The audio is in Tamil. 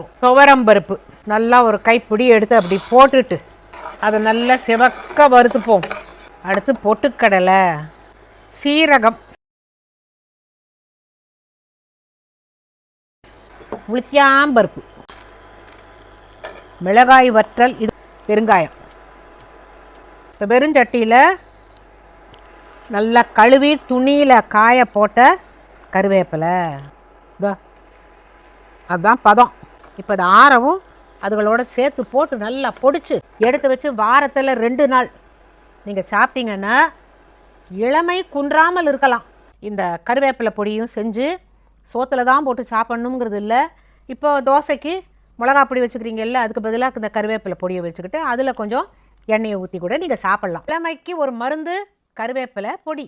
வரும். துவரம்பருப்பு நல்லா ஒரு கைப்பிடி எடுத்து அப்படி போட்டுட்டு அதை நல்லா சிவக்க வறுத்துப்போம். அடுத்து பொட்டுக்கடலை சீரகம் உளுத்தியாம்பருப்பு மிளகாய் வற்றல் இது பெருங்காயம். இப்போ வெறுஞ்சட்டியில் நல்லா கழுவி துணியில் காய போட்ட கருவேப்பிலை. இதோ அதுதான் பதம். இப்போ அது ஆறவும் அதுகளோட சேர்த்து போட்டு நல்லா பொடிச்சு எடுத்து வச்சு வாரத்தில் ரெண்டு நாள். நீங்கள் சாப்பிட்டீங்கன்னா இளமை குன்றாமல் இருக்கலாம். இந்த கருவேப்பிலை பொடியும் செஞ்சு சோத்தில் தான் போட்டு சாப்பிட்ணுங்கிறது இல்லை. இப்போ தோசைக்கு மிளகா பொடி வச்சுக்கிறீங்கல்ல அதுக்கு பதிலாக இந்த கருவேப்பிலை பொடியை வச்சுக்கிட்டு அதில் கொஞ்சம் எண்ணெயை ஊற்றி கூட நீங்கள் சாப்பிட்லாம். இளமைக்கு ஒரு மருந்து கருவேப்பிலை பொடி.